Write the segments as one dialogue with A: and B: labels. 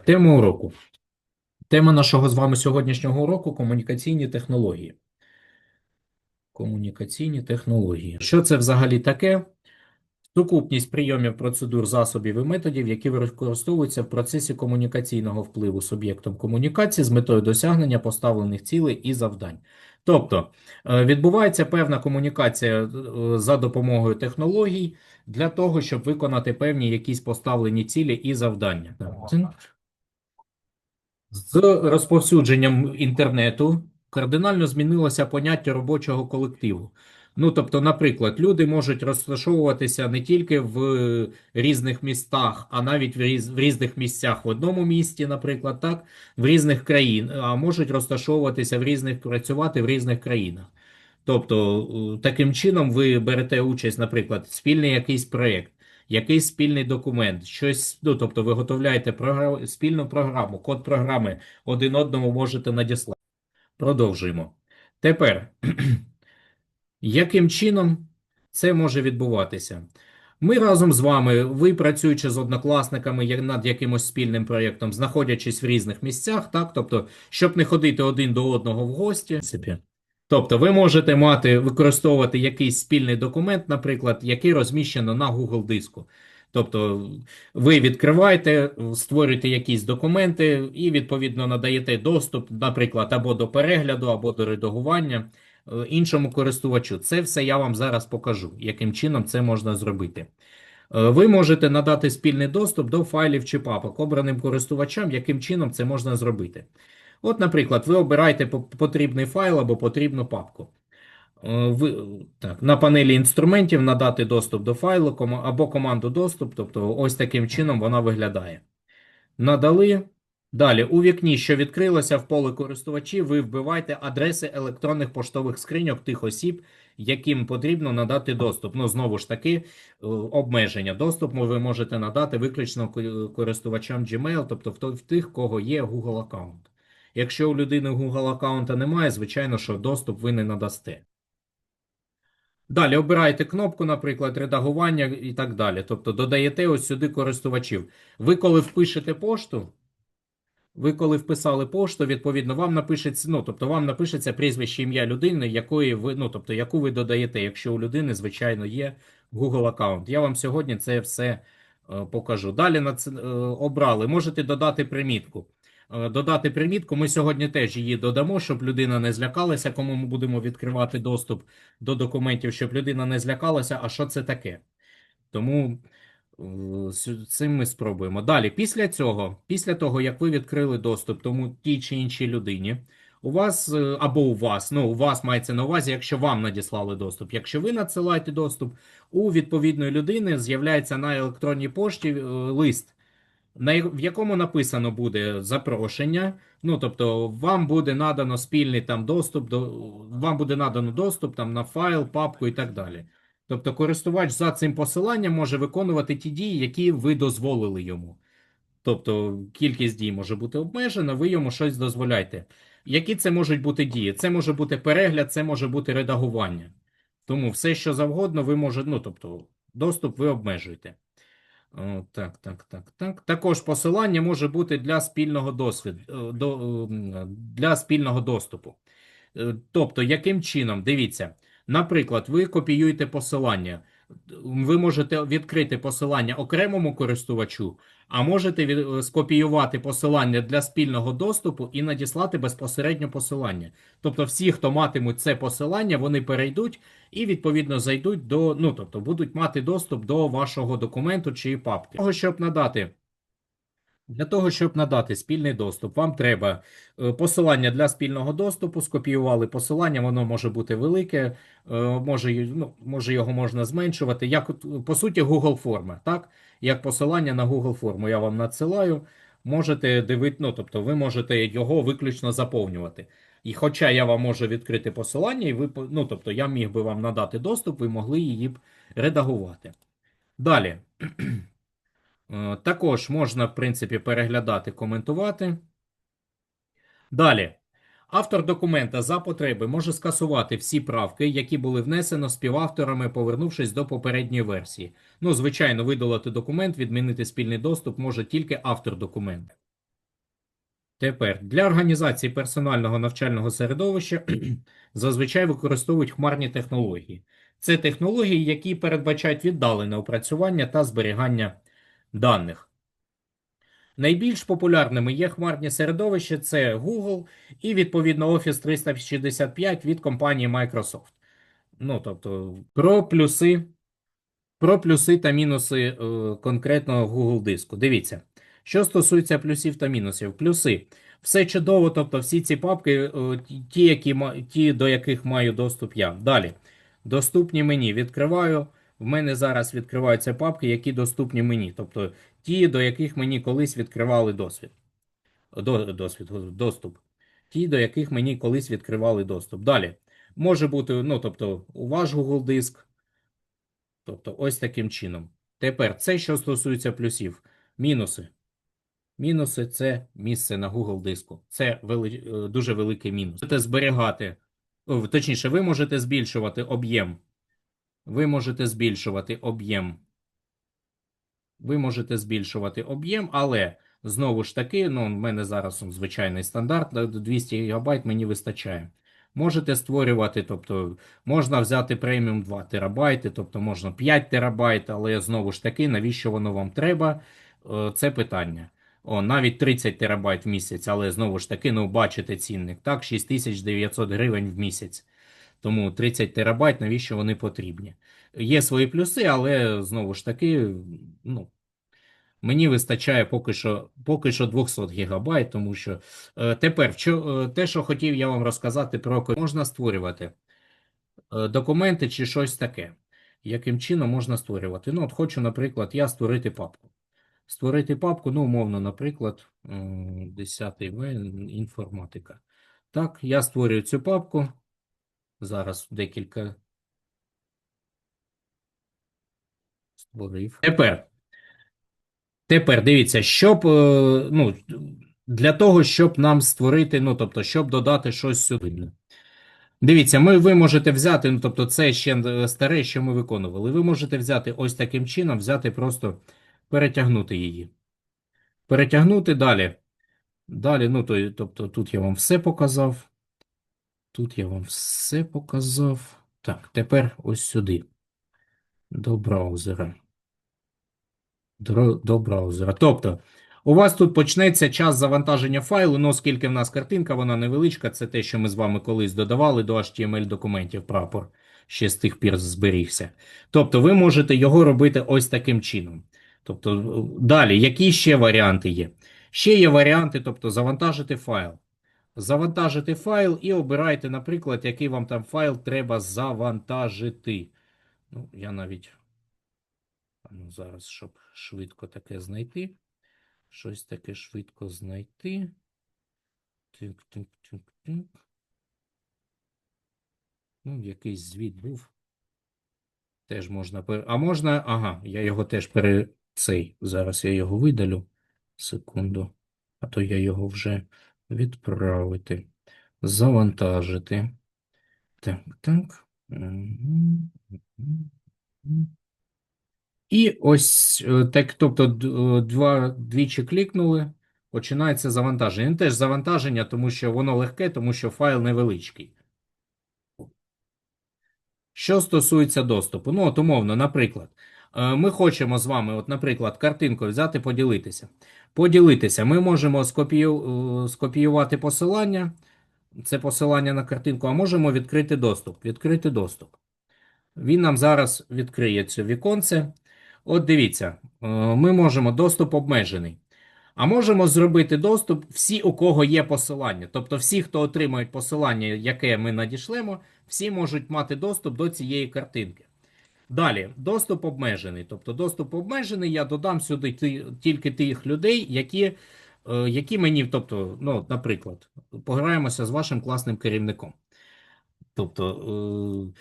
A: Тема уроку. Тема нашого з вами сьогоднішнього уроку комунікаційні технології. Комунікаційні технології. Що це взагалі таке? Сукупність прийомів, процедур, засобів і методів, які використовуються в процесі комунікаційного впливу суб'єктом комунікації з метою досягнення поставлених цілей і завдань. Тобто е, відбувається певна комунікація е, за допомогою технологій для того, щоб виконати певні якісь поставлені цілі і завдання. З розповсюдженням інтернету кардинально змінилося поняття робочого колективу. Ну, тобто, наприклад, люди можуть розташовуватися не тільки в різних містах, а навіть в, різ, в різних місцях в одному місті, наприклад, так, в різних країн, а можуть розташовуватися в різних працювати в різних країнах. Тобто, е, таким чином ви берете участь, наприклад, спільний якийсь проєкт, якийсь спільний документ, щось, ну, тобто, ви готовляєте програм, спільну програму, код програми один одному можете надіслати. Продовжуємо. Тепер, яким чином це може відбуватися? Ми разом з вами, ви працюючи з однокласниками над якимось спільним проєктом, знаходячись в різних місцях, так, тобто, щоб не ходити один до одного в гості. Тобто, ви можете мати використовувати якийсь спільний документ, наприклад, який розміщено на Google диску. Тобто, ви відкриваєте, створюєте якісь документи і відповідно надаєте доступ, наприклад, або до перегляду, або до редагування е, іншому користувачу. Це все я вам зараз покажу, яким чином це можна зробити. Е, Ви можете надати спільний доступ до файлів чи папок обраним користувачам, яким чином це можна зробити. От, наприклад, ви обираєте потрібний файл або потрібну папку. Е, Ви, так, на панелі інструментів надати доступ до файлу або команду доступ, тобто ось таким чином вона виглядає. Надали. Далі, у вікні, що відкрилося в поле користувачів, ви вбиваєте адреси електронних поштових скриньок тих осіб, яким потрібно надати доступ. Ну, знову ж таки, е, обмеження. Доступ ви можете надати виключно користувачам Gmail, тобто в тих, кого є Google аккаунт. Якщо у людини Google аккаунта немає, звичайно, що доступ ви не надасте. Далі обираєте кнопку, наприклад, редагування і так далі. Тобто додаєте ось сюди користувачів. Ви коли впишете пошту, ви коли вписали пошту, відповідно, вам напишеться, ну, тобто вам напишеться прізвище ім'я людини, якої ви, ну, тобто, яку ви додаєте, якщо у людини, звичайно, є Google аккаунт. Я вам сьогодні це все е, покажу. Далі е, обрали. Можете додати примітку. Е, Додати примітку. Ми сьогодні теж її додамо, щоб людина не злякалася, кому ми будемо відкривати доступ до документів, щоб людина не злякалася, а що це таке. Тому е, цим ми спробуємо. Далі, після цього, після того, як ви відкрили доступ тому тій чи іншій людині, у вас е, або у вас, ну у вас мається на увазі, якщо вам надіслали доступ. Якщо ви надсилаєте доступ, у відповідної людини з'являється на електронній пошті лист, на в якому написано буде запрошення. Ну, тобто, вам буде надано спільний там доступ до вам буде надано доступ там на файл, папку і так далі. Тобто, користувач за цим посиланням може виконувати ті дії, які ви дозволили йому. Тобто, кількість дій може бути обмежена, ви йому щось дозволяєте. Які це можуть бути дії? Це може бути перегляд, це може бути редагування. Тому все, що завгодно, ви можете, ну, тобто, доступ ви обмежуєте. Так, так, так, так. Також посилання може бути для спільного досвіду, е, до, для спільного доступу. Е, Тобто, яким чином? Дивіться, наприклад, ви копіюєте посилання. Ви можете відкрити посилання окремому користувачу, а можете від- е, скопіювати посилання для спільного доступу і надіслати безпосередньо посилання. Тобто, всі, хто матимуть це посилання, вони перейдуть і відповідно зайдуть до, ну тобто, будуть мати доступ до вашого документу чи папки. Щоб надати. Для того, щоб надати спільний доступ, вам треба е, посилання для спільного доступу. Скопіювали посилання, воно може бути велике, е, може, ну, може його можна зменшувати. Як по суті, Google форма, так? Як посилання на Google форму я вам надсилаю. Можете дивити, ну, тобто ви можете його виключно заповнювати. І хоча я вам можу відкрити посилання, і ви, ну, тобто я міг би вам надати доступ, ви могли її б редагувати. Далі. Е, Також можна, в принципі, переглядати, коментувати. Далі. Автор документа за потреби може скасувати всі правки, які були внесено співавторами, повернувшись до попередньої версії. Ну, звичайно, видалити документ, відмінити спільний доступ може тільки автор документа. Тепер для організації персонального навчального середовища зазвичай використовують хмарні технології. Це технології, які передбачають віддалене опрацювання та зберігання даних. Найбільш популярними є хмарні середовища це Google і, відповідно, Office 365 від компанії Microsoft. Ну, тобто, про плюси, про плюси та мінуси е, конкретного Google диску. Дивіться, що стосується плюсів та мінусів. Плюси. Все чудово, тобто всі ці папки, е, ті, які, ті, до яких маю доступ я. Далі. Доступні мені. Відкриваю. В мене зараз відкриваються папки, які доступні мені. Тобто ті, до яких мені колись відкривали досвід. До, досвід, доступ. Ті, до яких мені колись відкривали доступ. Далі. Може бути, ну, тобто, у ваш Google диск. Тобто, ось таким чином. Тепер це, що стосується плюсів. Мінуси. Мінуси це місце на Google диску. Це вели... е, дуже великий мінус. Можете зберігати, точніше, ви можете збільшувати об'єм. Ви можете збільшувати об'єм. Ви можете збільшувати об'єм, але знову ж таки, ну, в мене зараз звичайний стандарт, е, 200 ГБ мені вистачає. Можете створювати, тобто можна взяти преміум 2 терабайти, тобто можна 5 терабайт, але знову ж таки, навіщо воно вам треба? Е, Це питання. О, навіть 30 терабайт в місяць, але знову ж таки, ну, бачите цінник, так, 6900 гривень в місяць. Тому 30 терабайт, навіщо вони потрібні? Є свої плюси, але знову ж таки, ну, мені вистачає поки що, поки що 200 гігабайт, тому що е, тепер що, е, те, що хотів я вам розказати про можна створювати е, документи чи щось таке. Яким чином можна створювати? Ну, от хочу, наприклад, я створити папку. Створити папку, ну, умовно, наприклад, 10 В інформатика. Так, я створюю цю папку. Зараз декілька створив. Тепер. Тепер дивіться, щоб е, ну, для того, щоб нам створити, ну тобто, щоб додати щось сюди. Дивіться, ми, ви можете взяти, ну тобто, це ще е, старе, що ми виконували. Ви можете взяти ось таким чином, взяти просто перетягнути її. Перетягнути далі. Далі, ну, то, тобто, тут я вам все показав. Тут я вам все показав. Так, тепер ось сюди. До браузера. До, браузера. Тобто, у вас тут почнеться час завантаження файлу, ну, оскільки в нас картинка, вона невеличка, це те, що ми з вами колись додавали до HTML документів прапор, ще з тих пір зберігся. Тобто, ви можете його робити ось таким чином. Тобто, далі, які ще варіанти є? Ще є варіанти, тобто, завантажити файл. Завантажити файл і обирайте, наприклад, який вам там файл треба завантажити. Ну, я навіть. Ну, зараз, щоб швидко таке знайти. Щось таке швидко знайти. Тик, тик, тик, тик. Ну, якийсь звіт був. Теж можна. А можна. Ага, я його теж пере. Цей. Зараз я його видалю. Секунду. А то я його вже відправити. Завантажити. Так, так. І ось е, так, тобто е, два, двічі клікнули, починається завантаження. Він теж завантаження, тому що воно легке, тому що файл невеличкий. Що стосується доступу, ну, от умовно, наприклад, е, ми хочемо з вами, от, наприклад, картинку взяти, поділитися. Поділитися, ми можемо скопію, е, скопіювати посилання, це посилання на картинку, а можемо відкрити доступ. Відкрити доступ. Він нам зараз відкриє це віконце. От дивіться, е, ми можемо доступ обмежений. А можемо зробити доступ всі, у кого є посилання. Тобто, всі, хто отримають посилання, яке ми надішлемо, всі можуть мати доступ до цієї картинки. Далі, доступ обмежений. Тобто, доступ обмежений, я додам сюди ті- тільки тих людей, які, е, які мені, тобто, ну, наприклад, пограємося з вашим класним керівником. Тобто, е,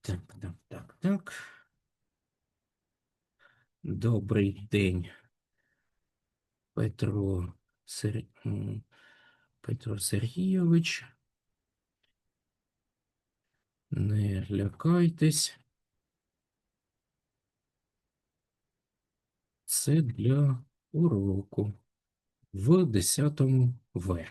A: так, так, так, так. Добрий день, Петро Сер... Петро Сергійович. Не лякайтесь. Це для уроку. в 10 В.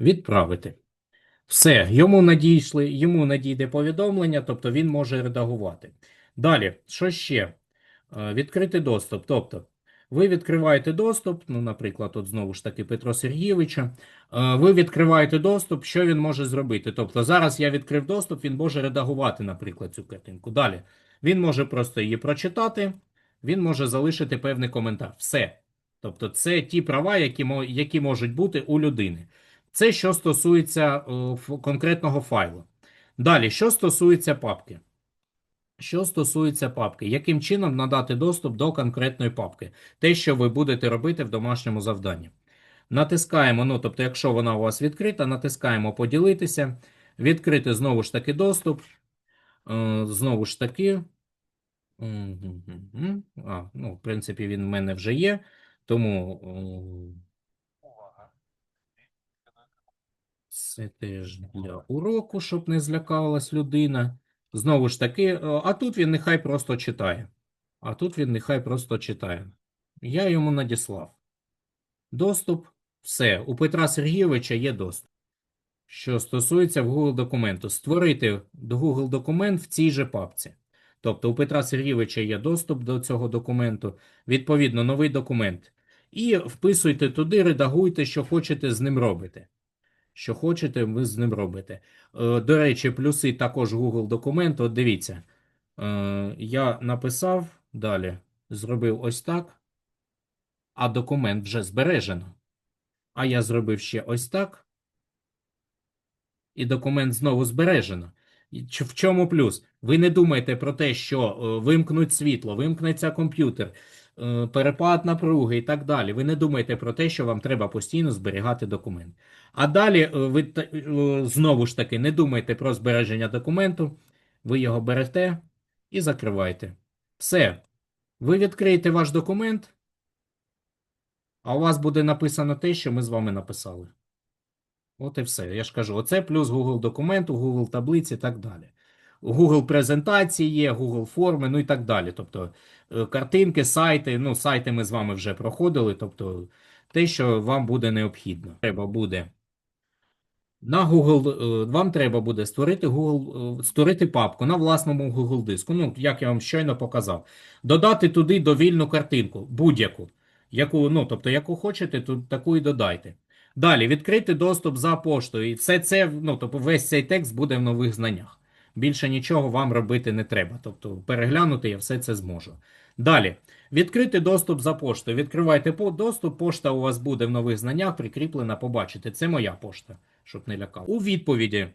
A: Відправити. Все, йому надійшли, йому надійде повідомлення, тобто він може редагувати. Далі, що ще? Е, Відкрити доступ. Тобто, ви відкриваєте доступ, ну, наприклад, от знову ж таки Петро Сергійовича. Е, Ви відкриваєте доступ, що він може зробити? Тобто, зараз я відкрив доступ, він може редагувати, наприклад, цю картинку. Далі, він може просто її прочитати, він може залишити певний коментар. Все. Тобто, це ті права, які, які можуть бути у людини. Це що стосується е, ф- конкретного файлу. Далі, що стосується папки. Що стосується папки, яким чином надати доступ до конкретної папки? Те, що ви будете робити в домашньому завданні. Натискаємо, ну, тобто, якщо вона у вас відкрита, натискаємо поділитися, відкрити знову ж таки доступ. Е, Знову ж таки. А, ну, в принципі, він в мене вже є. Тому Це теж для уроку, щоб не злякалась людина. Знову ж таки, а тут він нехай просто читає. А тут він нехай просто читає. Я йому надіслав. Доступ. Все. У Петра Сергійовича є доступ. Що стосується в Google документу, створити Google документ в цій же папці. Тобто у Петра Сергійовича є доступ до цього документу, відповідно, новий документ. І вписуйте туди, редагуйте, що хочете з ним робити. Що хочете, ви з ним робите. Е, До речі, плюси також Google документу. От дивіться, Е, я написав далі, зробив ось так, а документ вже збережено. А я зробив ще ось так, і документ знову збережено. В чому плюс? Ви не думаєте про те, що е, вимкнуть світло, вимкнеться комп'ютер, е, перепад напруги і так далі. Ви не думаєте про те, що вам треба постійно зберігати документ. А далі е, ви знову ж таки не думаєте про збереження документу, ви його берете і закриваєте. Все. Ви відкриєте ваш документ, а у вас буде написано те, що ми з вами написали. От і все. Я ж кажу, оце плюс Google документу, Google таблиці і так далі. Google презентації є, Google форми, ну і так далі. Тобто е, картинки, сайти, ну, сайти ми з вами вже проходили. Тобто те, що вам буде необхідно. Треба буде на Google, е, вам треба буде створити Google, е, створити папку на власному Google диску. Ну, як я вам щойно показав. Додати туди довільну картинку, будь-яку. Яку, ну, тобто, яку хочете, то таку і додайте. Далі відкрити доступ за поштою. І все це, ну, тобто, весь цей текст буде в нових знаннях. Більше нічого вам робити не треба. Тобто, переглянути я все це зможу. Далі. Відкрити доступ за поштою. Відкривайте доступ, пошта у вас буде в нових знаннях, прикріплена, побачите. Це моя пошта, щоб не лякав. У відповіді.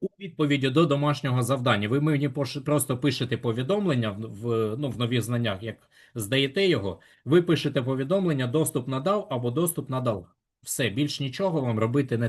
A: У відповіді до домашнього завдання ви мені просто пишете повідомлення в, ну, в нових знаннях, як здаєте його, ви пишете повідомлення, доступ надав або доступ надала. Все, більш нічого вам робити не